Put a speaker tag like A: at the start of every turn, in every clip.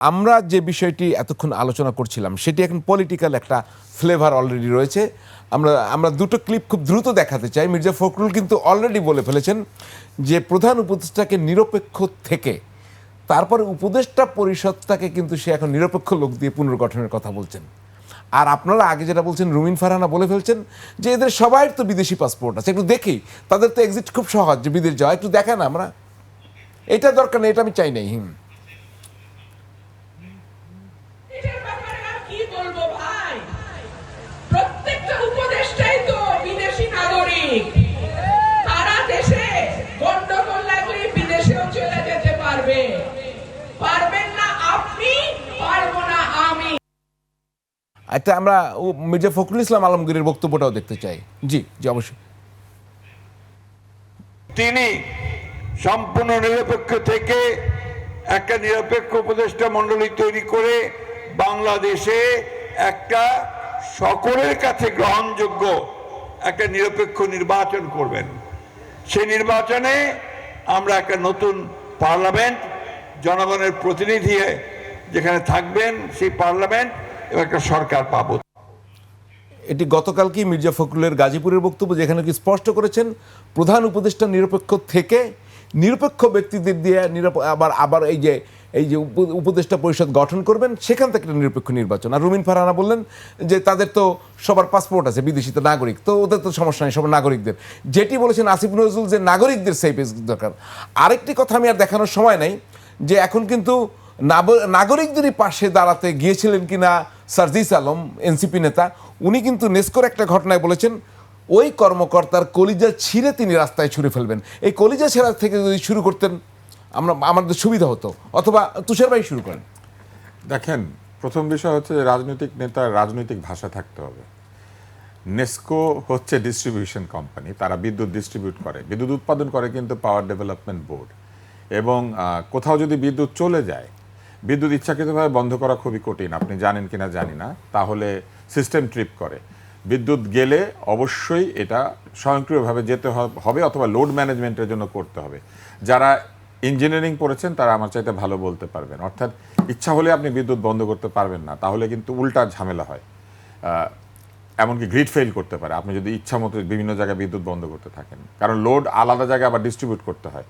A: আমরা যে বিষয়টি এতক্ষণ আলোচনা করছিলাম, সেটি এখন পলিটিক্যাল একটা ফ্লেভার অলরেডি রয়েছে। আমরা আমরা দুটো ক্লিপ খুব দ্রুত দেখাতে চাই। মির্জা ফখরুল কিন্তু অলরেডি বলে ফেলেছেন যে প্রধান উপদেষ্টাকে নিরপেক্ষ থেকে, তারপরে উপদেষ্টা পরিষদটাকে কিন্তু সে এখন নিরপেক্ষ লোক দিয়ে পুনর্গঠনের কথা বলছেন। আর আপনারা আগে যেটা বলছেন, রুমিন ফারহানা বলে ফেলছেন যে এদের সবাই তো বিদেশি পাসপোর্ট আছে। একটু দেখি, তাদের তো এক্সিট খুব সহজ, যে বিদেশ যাওয়া, একটু দেখেন আমরা। এটা দরকার নেই, এটা আমি চাই নাই, হুম। একটা আমরা মির্জা ফখরুল ইসলাম আলমগীরের বক্তব্যটাও দেখতে চাই। জি জি, অবশ্যই।
B: তিনি সম্পূর্ণ নিরপেক্ষ থেকে একটা নিরপেক্ষ উপদেষ্টা মণ্ডলী তৈরি করে বাংলাদেশে একটা সকলের কাছে গ্রহণযোগ্য একটা নিরপেক্ষ নির্বাচন করবেন। সেই নির্বাচনে আমরা একটা নতুন পার্লামেন্ট, জনগণের প্রতিনিধি যেখানে থাকবেন সেই পার্লামেন্ট একটা সরকার পাবো।
A: এটি গতকালকেই মির্জা ফখরুলের গাজীপুরের বক্তব্য যেখানে কি স্পষ্ট করেছেন, প্রধান উপদেষ্টা নিরপেক্ষ থেকে নিরপেক্ষ ব্যক্তিদের দিয়ে আবার আবার এই যে এই যে উপদেষ্টা পরিষদ গঠন করবেন, সেখান থেকে একটা নিরপেক্ষ নির্বাচন। আর রুমিন ফারহানা বললেন যে তাদের তো সবার পাসপোর্ট আছে, বিদেশি তো নাগরিক, তো ওদের তো সমস্যা নেই, সব নাগরিকদের। যেটি বলেছেন আসিফ নজরুল যে নাগরিকদের সেফ দরকার। আরেকটি কথা আমি আর দেখানোর সময় নাই যে এখন কিন্তু নাগরিকদেরই পাশে দাঁড়াতে গিয়েছিলেন কিনা সার্জিস আলম, এনসিপি নেতা, উনি কিন্তু নেস্কোর একটা ঘটনায় বলেছেন, ওই কর্মকর্তার কলিজা ছিঁড়ে তিনি রাস্তায় ছুঁড়ে ফেলবেন। এই কলিজা ছেঁড়া থেকে যদি শুরু করতেন, আমরা, আমাদের সুবিধা হতো। অথবা তুষার ভাই শুরু করেন।
C: দেখেন, প্রথম বিষয় হচ্ছে রাজনৈতিক নেতার রাজনৈতিক ভাষা থাকতে হবে। নেস্কো হচ্ছে ডিস্ট্রিবিউশন কোম্পানি তারা বিদ্যুৎ ডিস্ট্রিবিউট করে। বিদ্যুৎ উৎপাদন করে কিন্তু পাওয়ার ডেভেলপমেন্ট বোর্ড এবং কোথাও যদি বিদ্যুৎ চলে যায় বিদ্যুৎ ইচ্ছাকৃতভাবে বন্ধ করা খুবই কঠিন, আপনি জানেন কিনা জানি না, তাহলে সিস্টেম ট্রিপ করে। বিদ্যুৎ গেলে অবশ্যই এটা স্বয়ংক্রিয়ভাবে যেতে হবে অথবা লোড ম্যানেজমেন্টের জন্য করতে হবে। যারা ইঞ্জিনিয়ারিং পড়েছেন, তারা আমার চাইতে ভালো বলতে পারবেন। অর্থাৎ ইচ্ছা হলে আপনি বিদ্যুৎ বন্ধ করতে পারবেন না, তাহলে কিন্তু উল্টা ঝামেলা হয়। এমনকি গ্রিড ফেল করতে পারে। আপনি যদি ইচ্ছা মতো বিভিন্ন জায়গায় বিদ্যুৎ বন্ধ করতে থাকেন, কারণ লোড আলাদা জায়গায় আবার ডিস্ট্রিবিউট করতে হয়।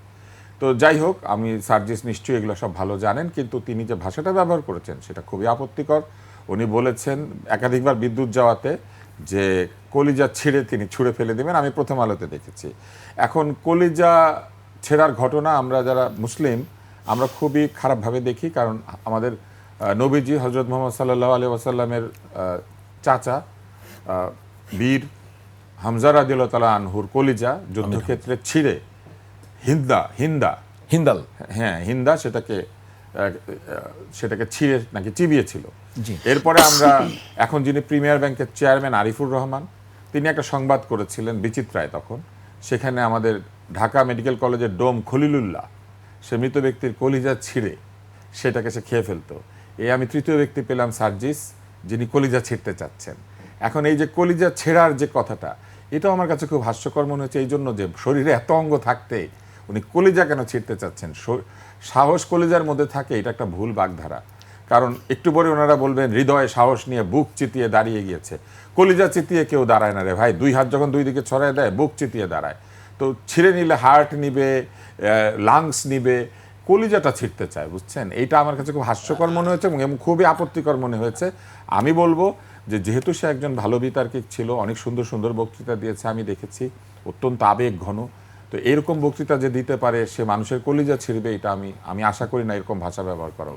C: তো যাই হোক আমি সার্জিস নিশ্চয়ই এগুলো সব ভালো জানেন কিন্তু তিনি যে ভাষাটা ব্যবহার করেছেন সেটা খুবই আপত্তিকর। উনি বলেছেন একাধিকবার বিদ্যুৎ যাওয়াতে যে কলিজা ছিঁড়ে তিনি ছুঁড়ে ফেলে দেবেন আমি প্রথম আলোতে দেখেছি। এখন কলিজা ছেঁড়ার ঘটনা আমরা যারা মুসলিম আমরা খুবই খারাপভাবে দেখি কারণ আমাদের নবীজি হজরত মোহাম্মদ সাল্লাহ আলী ওয়াসাল্লামের চাচা বীর হামজার রাদিল্লাহ তালা আনহুর কলিজা যুদ্ধক্ষেত্রে ছিঁড়ে হিন্দা হিন্দা।
A: হিন্দাল।
C: হ্যাঁ হিন্দা সেটাকে সেটাকে ছিঁড়ে নাকি চিবিয়েছিল। এরপরে আমরা এখন যিনি প্রিমিয়ার ব্যাংকের চেয়ারম্যান আরিফুর রহমান তিনি একটা সংবাদ করেছিলেন বিচিত্রায় তখন সেখানে আমাদের ঢাকা মেডিকেল কলেজের ডোম খলিলুল্লাহ সে মৃত ব্যক্তির কলিজা ছিঁড়ে সেটাকে সে খেয়ে ফেলতো। এই আমি তৃতীয় ব্যক্তি পেলাম সার্জিস যিনি কলিজা ছিঁড়তে চাচ্ছেন। এখন এই যে কলিজা ছেঁড়ার যে কথাটা এটাও আমার কাছে খুব হাস্যকর মনে হচ্ছে এই জন্য যে শরীরে এত অঙ্গ থাকতে উনি কলিজা কেন ছিঁড়তে চাচ্ছেন? সাহস কলিজার মধ্যে থাকে, এটা একটা ভুল বাগধারা। কারণ একটু পরে ওনারা বলবেন, হৃদয়ে সাহস নিয়ে বুক চিতিয়ে দাঁড়িয়ে গিয়েছে। কলিজা চিতিয়ে কেউ দাঁড়ায় না রে ভাই, দুই হাত যখন দুই দিকে ছড়ায় দেয়, বুক চিতিয়ে দাঁড়ায়। তো ছিঁড়ে নিলে হার্ট নিবে লাংস নিবে, কলিজাটা ছিঁড়তে চায়, বুঝছেন? এইটা আমার কাছে খুব হাস্যকর মনে হয়েছে এবং খুবই আপত্তিকর মনে হয়েছে। আমি বলব যে যেহেতু সে একজন ভালো বিতার্কিক ছিল, অনেক সুন্দর সুন্দর বক্তৃতা দিয়েছে, আমি দেখেছি। অত্যন্ত আবেগ ঘন তো এরকম বক্তৃতা যে দিতে পারে সে মানুষের কলিজা ছিঁড়বে, এটা আমি আমি আশা করি না এরকম ভাষা ব্যবহার করা।